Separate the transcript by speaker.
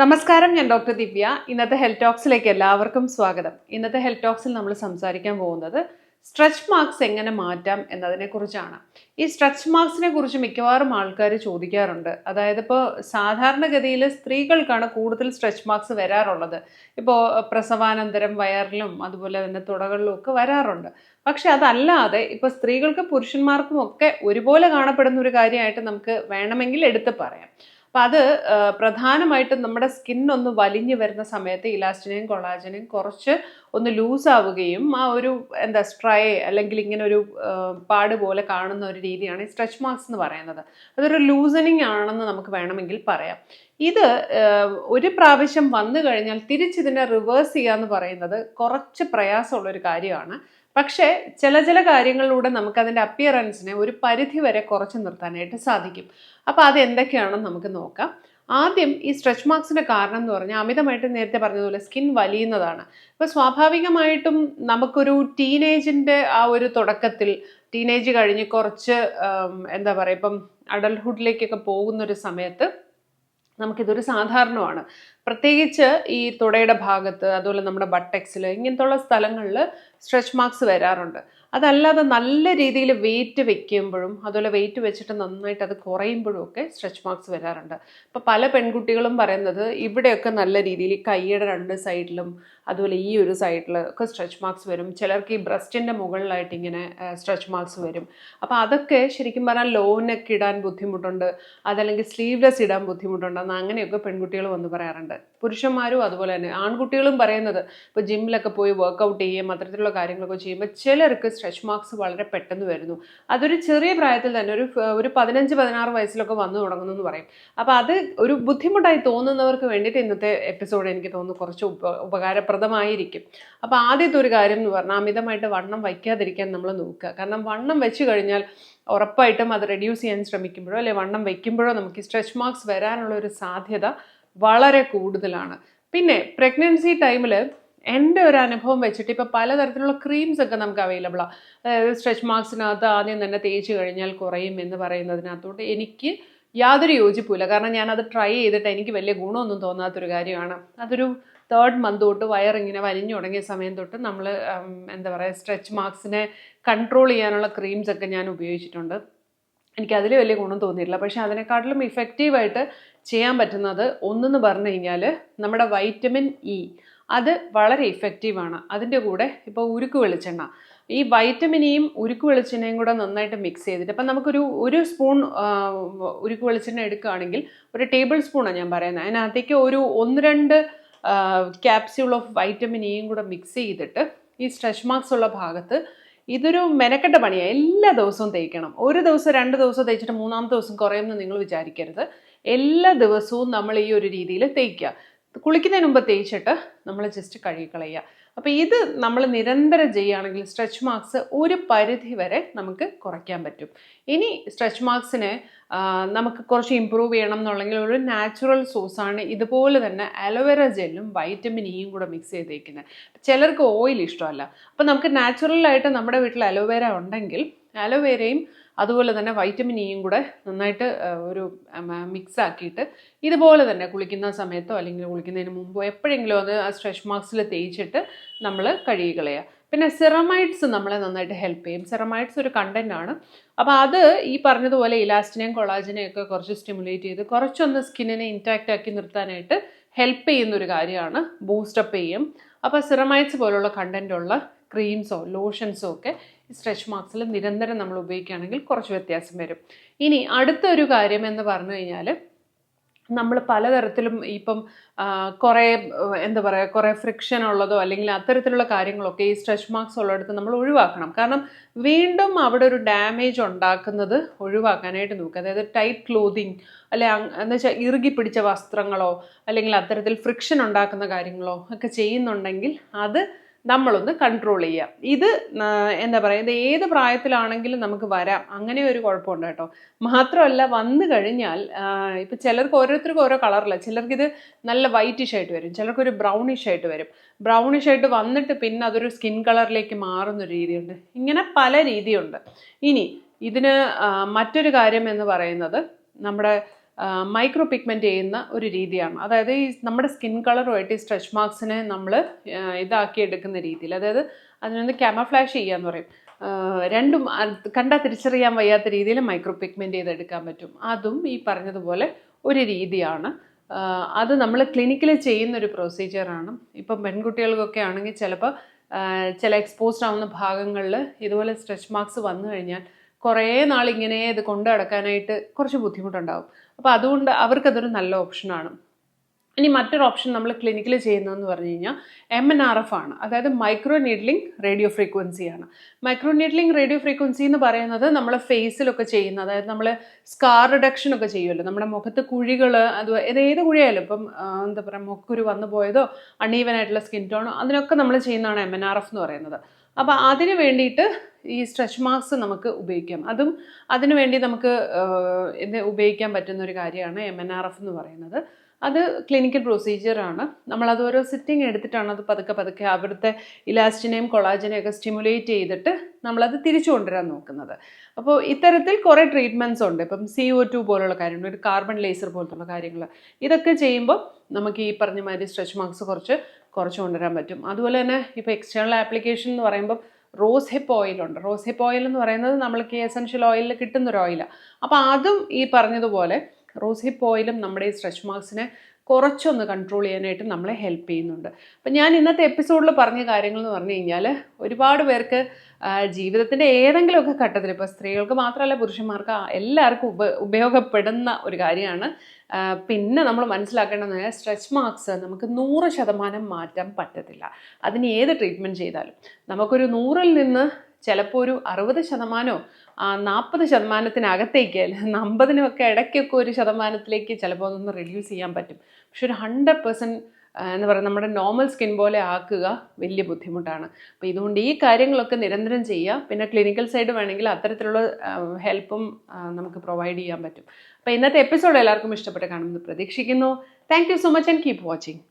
Speaker 1: നമസ്കാരം ഞാൻ ഡോക്ടർ ദിവ്യ. ഇന്നത്തെ ഹെൽത്ത് ടോക്സിലേക്ക് എല്ലാവർക്കും സ്വാഗതം. ഇന്നത്തെ ഹെൽത്ത് ടോക്സിൽ നമ്മൾ സംസാരിക്കാൻ പോകുന്നത് സ്ട്രെച്ച് മാർക്സ് എങ്ങനെ മാറ്റാം എന്നതിനെക്കുറിച്ചാണ്. ഈ സ്ട്രെച്ച് മാർക്സിനെ കുറിച്ച് മിക്കവാറും ആൾക്കാർ ചോദിക്കാറുണ്ട്. അതായത് ഇപ്പോൾ സാധാരണഗതിയിൽ സ്ത്രീകൾക്കാണ് കൂടുതൽ സ്ട്രെച്ച് മാർക്സ് വരാറുള്ളത്. ഇപ്പോൾ പ്രസവാനന്തരം വയറിലും അതുപോലെ തന്നെ തുടകളിലും ഒക്കെ വരാറുണ്ട്. പക്ഷെ അതല്ലാതെ ഇപ്പോൾ സ്ത്രീകൾക്കും പുരുഷന്മാർക്കും ഒക്കെ ഒരുപോലെ കാണപ്പെടുന്ന ഒരു കാര്യമായിട്ട് നമുക്ക് വേണമെങ്കിൽ എടുത്ത് പറയാം. അപ്പം അത് പ്രധാനമായിട്ടും നമ്മുടെ സ്കിൻ ഒന്ന് വലിഞ്ഞു വരുന്ന സമയത്ത് ഇലാസ്റ്റിനെയും കൊളാജനെയും കുറച്ച് ഒന്ന് ലൂസ് ആവുകയും ആ ഒരു എന്താ സ്ട്രൈ അല്ലെങ്കിൽ ഇങ്ങനെ ഒരു പാട് പോലെ കാണുന്ന ഒരു രീതിയാണ് ഈ സ്ട്രെച്ച് മാർക്സ് എന്ന് പറയുന്നത്. അതൊരു ലൂസനിങ് ആണെന്ന് നമുക്ക് വേണമെങ്കിൽ പറയാം. ഇത് ഒരു പ്രാവശ്യം വന്നു കഴിഞ്ഞാൽ തിരിച്ചിതിനെ റിവേഴ്സ് ചെയ്യുക എന്ന് പറയുന്നത് കുറച്ച് പ്രയാസമുള്ള ഒരു കാര്യമാണ്. പക്ഷേ ചില ചില കാര്യങ്ങളിലൂടെ നമുക്ക് അതിന്റെ അപ്പിയറൻസിനെ ഒരു പരിധി വരെ കുറച്ച് നിർത്താനായിട്ട് സാധിക്കും. അപ്പോൾ അത് എന്തൊക്കെയാണെന്ന് നമുക്ക് നോക്കാം. ആദ്യം ഈ സ്ട്രെച്ച് മാർക്സിന്റെ കാരണം എന്ന് പറഞ്ഞാൽ അമിതമായിട്ട് നേരത്തെ പറഞ്ഞതുപോലെ സ്കിൻ വലിയുന്നതാണ്. ഇപ്പോൾ സ്വാഭാവികമായിട്ടും നമുക്കൊരു ടീനേജിന്റെ ആ ഒരു തുടക്കത്തിൽ ടീനേജ് കഴിഞ്ഞ് കുറച്ച് എന്താ പറയുക ഇപ്പം അഡൽഹുഡിലേക്കൊക്കെ പോകുന്നൊരു സമയത്ത് നമുക്കിതൊരു സാധാരണമാണ്. പ്രത്യേകിച്ച് ഈ തുടയുടെ ഭാഗത്ത് അതുപോലെ നമ്മുടെ ബട്ടക്സിൽ ഇങ്ങനത്തുള്ള സ്ഥലങ്ങളിൽ സ്ട്രെച്ച് മാർക്സ് വരാറുണ്ട്. അതല്ലാതെ നല്ല രീതിയിൽ വെയിറ്റ് വെക്കുമ്പോഴും അതുപോലെ വെയിറ്റ് വെച്ചിട്ട് നന്നായിട്ട് അത് കുറയുമ്പോഴും ഒക്കെ സ്ട്രെച്ച് മാർക്സ് വരാറുണ്ട്. അപ്പോൾ പല പെൺകുട്ടികളും പറയുന്നത് ഇവിടെയൊക്കെ നല്ല രീതിയിൽ കൈയുടെ രണ്ട് സൈഡിലും അതുപോലെ ഈ ഒരു സൈഡിൽ ഒക്കെ സ്ട്രെച്ച് മാർക്സ് വരും. ചിലർക്ക് ഈ ബ്രസ്റ്റിന്റെ മുകളിലായിട്ട് ഇങ്ങനെ സ്ട്രെച്ച് മാർക്സ് വരും. അപ്പോൾ അതൊക്കെ ശരിക്കും പറഞ്ഞാൽ ലോ നെക്ക് ഇടാൻ ബുദ്ധിമുട്ടുണ്ട്. അതല്ലെങ്കിൽ സ്ലീവ്ലെസ് ഇടാൻ ബുദ്ധിമുട്ടുണ്ടെന്ന് അങ്ങനെയൊക്കെ പെൺകുട്ടികൾ വന്ന് പറയാറുണ്ട്. പുരുഷന്മാരും അതുപോലെ തന്നെ ആൺകുട്ടികളും പറയുന്നത് ഇപ്പോൾ ജിമ്മിലൊക്കെ പോയി വർക്കൗട്ട് ചെയ്യുകയും അത്തരത്തിലുള്ള കാര്യങ്ങളൊക്കെ ചെയ്യുമ്പോൾ ചിലർക്ക് സ്ട്രെച്ച് മാർക്സ് വളരെ പെട്ടെന്ന് വരുന്നു. അതൊരു ചെറിയ പ്രായത്തിൽ തന്നെ ഒരു ഒരു പതിനഞ്ച് പതിനാറ് വയസ്സിലൊക്കെ വന്നു തുടങ്ങുന്നു എന്ന് പറയും. അപ്പോൾ അത് ഒരു ബുദ്ധിമുട്ടായി തോന്നുന്നവർക്ക് വേണ്ടിയിട്ട് ഇന്നത്തെ എപ്പിസോഡ് എനിക്ക് തോന്നുന്നു കുറച്ച് ഉപ ഉപകാരപ്രദമായിരിക്കും. അപ്പോൾ ആദ്യത്തെ ഒരു കാര്യം എന്ന് പറഞ്ഞാൽ അമിതമായിട്ട് വണ്ണം വയ്ക്കാതിരിക്കാൻ നമ്മൾ നോക്കുക. കാരണം വണ്ണം വെച്ച് കഴിഞ്ഞാൽ ഉറപ്പായിട്ടും അത് റെഡ്യൂസ് ചെയ്യാൻ ശ്രമിക്കുമ്പോഴോ അല്ലെ വണ്ണം വയ്ക്കുമ്പോഴോ നമുക്ക് സ്ട്രെച്ച് മാർക്സ് വരാനുള്ള ഒരു സാധ്യത വളരെ കൂടുതലാണ്. പിന്നെ പ്രഗ്നൻസി ടൈമിൽ എന്റെ ഒരു അനുഭവം വെച്ചിട്ട് ഇപ്പോൾ പലതരത്തിലുള്ള ക്രീംസ് ഒക്കെ നമുക്ക് അവൈലബിളാണ് അതായത് സ്ട്രെച്ച് മാർക്സിനകത്ത് ആദ്യം തന്നെ തേച്ച് കഴിഞ്ഞാൽ കുറയും എന്ന് പറയുന്നതിനകത്തോട്ട് എനിക്ക് യാതൊരു യോജിപ്പില്ല കാരണം ഞാനത് ട്രൈ ചെയ്തിട്ട് എനിക്ക് വലിയ ഗുണമൊന്നും തോന്നാത്തൊരു കാര്യമാണ്. അതൊരു തേർഡ് മന്ത് തൊട്ട് ഇങ്ങനെ വലിഞ്ഞു തുടങ്ങിയ സമയം തൊട്ട് നമ്മൾ എന്താ പറയുക സ്ട്രെച്ച് മാർക്സിനെ കൺട്രോൾ ചെയ്യാനുള്ള ക്രീംസ് ഒക്കെ ഞാൻ ഉപയോഗിച്ചിട്ടുണ്ട്. എനിക്ക് അതിൽ വലിയ ഗുണം തോന്നിയിട്ടില്ല. പക്ഷേ അതിനെക്കാട്ടിലും ഇഫക്റ്റീവായിട്ട് ചെയ്യാൻ പറ്റുന്നത് ഒന്നെന്ന് പറഞ്ഞു കഴിഞ്ഞാൽ നമ്മുടെ വൈറ്റമിൻ ഇ അത് വളരെ ഇഫക്റ്റീവാണ് അതിന്റെ കൂടെ ഇപ്പോൾ ഉരുക്ക് വെളിച്ചെണ്ണ. ഈ വൈറ്റമിനെയും ഉരുക്ക് വെളിച്ചെണ്ണയും കൂടെ നന്നായിട്ട് മിക്സ് ചെയ്തിട്ട് അപ്പം നമുക്കൊരു ഒരു സ്പൂൺ ഉരുക്ക് വെളിച്ചെണ്ണ എടുക്കുകയാണെങ്കിൽ ഒരു ടേബിൾ സ്പൂണാണ് ഞാൻ പറയുന്നത്. അതിനകത്തേക്ക് ഒരു ഒന്ന് രണ്ട് ക്യാപ്സ്യൂൾ ഓഫ് വൈറ്റമിനെയും കൂടെ മിക്സ് ചെയ്തിട്ട് ഈ സ്ട്രെച്ച് മാർക്സ് ഉള്ള ഭാഗത്ത് ഇതൊരു മെനക്കെട്ട പണിയാണ് എല്ലാ ദിവസവും തേക്കണം. ഒരു ദിവസം രണ്ട് ദിവസം തേച്ചിട്ട് മൂന്നാമത്തെ ദിവസം കുറയുമെന്ന് നിങ്ങൾ വിചാരിക്കരുത്. എല്ലാ ദിവസവും നമ്മൾ ഈ ഒരു രീതിയിൽ തേക്കുക കുളിക്കുന്നതിന് മുമ്പ് തേച്ചിട്ട് നമ്മൾ ജസ്റ്റ് കഴുകിക്കളയുക. അപ്പോൾ ഇത് നമ്മൾ നിരന്തരം ചെയ്യുകയാണെങ്കിൽ സ്ട്രെച്ച് മാർക്സ് ഒരു പരിധി വരെ നമുക്ക് കുറയ്ക്കാൻ പറ്റും. ഇനി സ്ട്രെച്ച് മാർക്സിനെ നമുക്ക് കുറച്ച് ഇമ്പ്രൂവ് ചെയ്യണം എന്നുണ്ടെങ്കിൽ ഒരു നാച്ചുറൽ സോഴ്സാണ് ഇതുപോലെ തന്നെ അലോവേര ജെല്ലും വൈറ്റമിൻ ഇയും കൂടെ മിക്സ് ചെയ്തേക്കുന്നത് ചിലർക്ക് ഓയിൽ ഇഷ്ടമല്ല. അപ്പോൾ നമുക്ക് നാച്ചുറലായിട്ട് നമ്മുടെ വീട്ടിൽ അലോവേര ഉണ്ടെങ്കിൽ അലോവേരയും അതുപോലെ തന്നെ വൈറ്റമിൻ ഇയും കൂടെ നന്നായിട്ട് ഒരു മിക്സ് ആക്കിയിട്ട് ഇതുപോലെ തന്നെ കുളിക്കുന്ന സമയത്തോ അല്ലെങ്കിൽ കുളിക്കുന്നതിന് മുമ്പോ എപ്പോഴെങ്കിലും അത് ആ സ്ട്രെച്ച് മാർക്സിൽ തേച്ചിട്ട് നമ്മൾ കഴുകി കളയുക പിന്നെ സിറമൈഡ്സ് നമ്മളെ നന്നായിട്ട് ഹെൽപ്പ് ചെയ്യും. സിറമൈഡ്സ് ഒരു കണ്ടന്റ് ആണ്. അപ്പോൾ അത് ഈ പറഞ്ഞതുപോലെ ഇലാസ്റ്റിനെയും കൊളാജിനെയും ഒക്കെ കുറച്ച് സ്റ്റിമുലേറ്റ് ചെയ്ത് കുറച്ചൊന്ന് സ്കിന്നിനെ ഇന്റാക്റ്റ് ആക്കി നിർത്താനായിട്ട് ഹെൽപ്പ് ചെയ്യുന്ന ഒരു കാര്യമാണ്. ബൂസ്റ്റപ്പ് ചെയ്യും. അപ്പോൾ സിറമൈറ്റ്സ് പോലുള്ള കണ്ടന്റ് ഉള്ള ക്രീംസോ ലോഷൻസോ ഒക്കെ സ്ട്രെച്ച് മാർക്സിൽ നിരന്തരം നമ്മൾ ഉപയോഗിക്കുകയാണെങ്കിൽ കുറച്ച് വ്യത്യാസം വരും. ഇനി അടുത്ത ഒരു കാര്യം എന്ന് പറഞ്ഞു കഴിഞ്ഞാൽ നമ്മൾ പലതരത്തിലും ഇപ്പം കുറേ എന്താ പറയുക കുറേ ഫ്രിക്ഷൻ ഉള്ളതോ അല്ലെങ്കിൽ അത്തരത്തിലുള്ള കാര്യങ്ങളൊക്കെ ഈ സ്ട്രെച്ച് മാർക്സ് ഉള്ളിടത്ത് നമ്മൾ ഒഴിവാക്കണം. കാരണം വീണ്ടും അവിടെ ഒരു ഡാമേജ് ഉണ്ടാക്കുന്നത് ഒഴിവാക്കാനായിട്ട് നോക്കുക. അതായത് ടൈറ്റ് ക്ലോതിങ് അല്ലെ എന്ന് വെച്ചാൽ ഇറുകി പിടിച്ച വസ്ത്രങ്ങളോ അല്ലെങ്കിൽ അത്തരത്തിൽ ഫ്രിക്ഷൻ ഉണ്ടാക്കുന്ന കാര്യങ്ങളോ ഒക്കെ ചെയ്യുന്നുണ്ടെങ്കിൽ അത് നമ്മളൊന്ന് കൺട്രോൾ ചെയ്യുക ഇത് എന്താ പറയുക ഇത് ഏത് പ്രായത്തിലാണെങ്കിലും നമുക്ക് വരാം. അങ്ങനെ ഒരു കുഴപ്പമുണ്ട് കേട്ടോ. മാത്രമല്ല വന്നു കഴിഞ്ഞാൽ ഇപ്പം ചിലർക്ക് ഓരോരുത്തർക്കും ഓരോ കളറില്ല ചിലർക്ക് ഇത് നല്ല വൈറ്റിഷ് ആയിട്ട് വരും. ചിലർക്ക് ഒരു ബ്രൗണിഷ് ആയിട്ട് വരും. ബ്രൗണിഷ് ആയിട്ട് വന്നിട്ട് പിന്നെ അതൊരു സ്കിൻ കളറിലേക്ക് ഒരു രീതിയുണ്ട്. ഇങ്ങനെ പല രീതിയുണ്ട്. ഇനി ഇതിന് മറ്റൊരു കാര്യം എന്ന് പറയുന്നത് നമ്മുടെ മൈക്രോ പിഗ്മെന്റ് ചെയ്യുന്ന ഒരു രീതിയാണ്. അതായത് ഈ നമ്മുടെ സ്കിൻ കളറുമായിട്ട് ഈ സ്ട്രെച്ച് മാർക്സിനെ നമ്മൾ ഇതാക്കി എടുക്കുന്ന രീതിയിൽ. അതായത് അതിനൊന്ന് ക്യാമഫ്ലാഷ് ചെയ്യാന്ന് പറയും. രണ്ടും കണ്ടാൽ തിരിച്ചറിയാൻ വയ്യാത്ത രീതിയിൽ മൈക്രോ പിഗ്മെന്റ് ചെയ്തെടുക്കാൻ പറ്റും. അതും ഈ പറഞ്ഞതുപോലെ ഒരു രീതിയാണ്. അത് നമ്മൾ ക്ലിനിക്കിൽ ചെയ്യുന്ന ഒരു പ്രൊസീജിയറാണ് ഇപ്പം പെൺകുട്ടികൾക്കൊക്കെ ആണെങ്കിൽ ചിലപ്പോൾ ചില എക്സ്പോസ്ഡ് ആവുന്ന ഭാഗങ്ങളിൽ ഇതുപോലെ സ്ട്രെച്ച് മാർക്സ് വന്നു കഴിഞ്ഞാൽ കുറേ നാളിങ്ങനെ ഇത് കൊണ്ടു നടക്കാനായിട്ട് കുറച്ച് ബുദ്ധിമുട്ടുണ്ടാവും. അപ്പോൾ അതുകൊണ്ട് അവർക്കതൊരു നല്ല ഓപ്ഷനാണ് ഇനി മറ്റൊരു ഓപ്ഷൻ നമ്മൾ ക്ലിനിക്കിൽ ചെയ്യുന്നതെന്ന് പറഞ്ഞു കഴിഞ്ഞാൽ എം എൻ ആർ എഫ് ആണ്. അതായത് മൈക്രോ നീഡ്ലിംഗ് റേഡിയോ ഫ്രീക്വൻസിയാണ് മൈക്രോ നീഡ്ലിംഗ് റേഡിയോ ഫ്രീക്വൻസി എന്ന് പറയുന്നത് നമ്മൾ ഫേസിലൊക്കെ ചെയ്യുന്ന അതായത് നമ്മൾ സ്കാർ റിഡക്ഷൻ ഒക്കെ ചെയ്യുമല്ലോ നമ്മുടെ മുഖത്ത് കുഴികൾ അത് ഏത് കുഴിയായാലും ഇപ്പം എന്താ പറയുക മുക്കുരു വന്നു പോയതോ അൺഈവൻ ആയിട്ടുള്ള സ്കിൻ ടോണോ അതിനൊക്കെ നമ്മൾ ചെയ്യുന്നതാണ് എം എൻ ആർ എഫ് എന്ന് പറയുന്നത്. അപ്പോൾ അതിന് വേണ്ടിയിട്ട് ഈ സ്ട്രെച്ച് മാർക്സ് നമുക്ക് ഉപയോഗിക്കാം. അതും അതിനു വേണ്ടി നമുക്ക് ഇത് ഉപയോഗിക്കാൻ പറ്റുന്ന ഒരു കാര്യമാണ് എം എൻ ആർ എഫ് എന്ന് പറയുന്നത്. അത് ക്ലിനിക്കൽ പ്രൊസീജിയറാണ് നമ്മളത് ഓരോ സിറ്റിംഗ് എടുത്തിട്ടാണ് അത് പതുക്കെ പതുക്കെ അവിടുത്തെ ഇലാസ്റ്റിനെയും കൊളാജിനെയും ഒക്കെ സ്റ്റിമുലേറ്റ് ചെയ്തിട്ട് നമ്മളത് തിരിച്ചു കൊണ്ടുവരാൻ നോക്കുന്നത്. അപ്പോൾ ഇത്തരത്തിൽ കുറേ ട്രീറ്റ്മെന്റ്സ് ഉണ്ട്. ഇപ്പം സി ഒ ടു പോലുള്ള കാര്യങ്ങൾ ഒരു കാർബൺ ലേസർ പോലത്തുള്ള കാര്യങ്ങൾ. ഇതൊക്കെ ചെയ്യുമ്പോൾ നമുക്ക് ഈ പറഞ്ഞ മാതിരി സ്ട്രെച്ച് മാർക്സ് കുറച്ച് കുറച്ച് കൊണ്ടുവരാൻ പറ്റും. അതുപോലെ തന്നെ ഇപ്പോൾ എക്സ്റ്റേണൽ ആപ്ലിക്കേഷൻ എന്ന് പറയുമ്പോൾ റോസ് ഹിപ്പ് ഓയിലുണ്ട്. റോസ് ഹിപ്പ് ഓയിൽ എന്ന് പറയുന്നത് നമ്മൾക്ക് എസൻഷ്യൽ ഓയിലിൽ കിട്ടുന്ന ഒരു ഓയിലാണ് അപ്പോൾ അതും ഈ പറഞ്ഞതുപോലെ റോസ് ഹിപ്പ് ഓയിലും നമ്മുടെ ഈ സ്ട്രെച്ച് മാർക്സിനെ കുറച്ചൊന്ന് കൺട്രോൾ ചെയ്യാനായിട്ട് നമ്മളെ ഹെൽപ്പ് ചെയ്യുന്നുണ്ട്. അപ്പം ഞാൻ ഇന്നത്തെ എപ്പിസോഡിൽ പറഞ്ഞ കാര്യങ്ങൾ എന്ന് പറഞ്ഞു കഴിഞ്ഞാൽ ഒരുപാട് പേർക്ക് ജീവിതത്തിന്റെ ഏതെങ്കിലുമൊക്കെ ഘട്ടത്തിൽ ഇപ്പോൾ സ്ത്രീകൾക്ക് മാത്രമല്ല പുരുഷന്മാർക്ക് എല്ലാവർക്കും ഉപ ഉപയോഗപ്പെടുന്ന ഒരു കാര്യമാണ്. പിന്നെ നമ്മൾ മനസ്സിലാക്കേണ്ടത് സ്ട്രെച്ച് മാർക്സ് നമുക്ക് നൂറ് ശതമാനം മാറ്റാൻ പറ്റത്തില്ല. അതിന് ഏത് ട്രീറ്റ്മെന്റ് ചെയ്താലും. നമുക്കൊരു നൂറിൽ നിന്ന് ചിലപ്പോൾ ഒരു അറുപത് ശതമാനമോ നാൽപ്പത് ശതമാനത്തിനകത്തേക്ക് അല്ലെങ്കിൽ അമ്പതിനുമൊക്കെ ഇടയ്ക്കൊക്കെ ഒരു ശതമാനത്തിലേക്ക് ചിലപ്പോൾ അതൊന്ന് റിഡ്യൂസ് ചെയ്യാൻ പറ്റും. പക്ഷെ ഒരു ഹൺഡ്രഡ് പെർസെന്റ് എന്ന് പറയുക നമ്മുടെ നോർമൽ സ്കിൻ പോലെ ആക്കുക വലിയ ബുദ്ധിമുട്ടാണ്. അപ്പോൾ ഇതുകൊണ്ട് ഈ കാര്യങ്ങളൊക്കെ നിരന്തരം ചെയ്യുക. പിന്നെ ക്ലിനിക്കൽ സൈഡ് വേണമെങ്കിൽ അത്തരത്തിലുള്ള ഹെൽപ്പും നമുക്ക് പ്രൊവൈഡ് ചെയ്യാൻ പറ്റും. അപ്പോൾ ഇന്നത്തെ എപ്പിസോഡ് എല്ലാവർക്കും ഇഷ്ടപ്പെട്ട് കാണുമെന്ന് പ്രതീക്ഷിക്കുന്നു. Thank so much and keep watching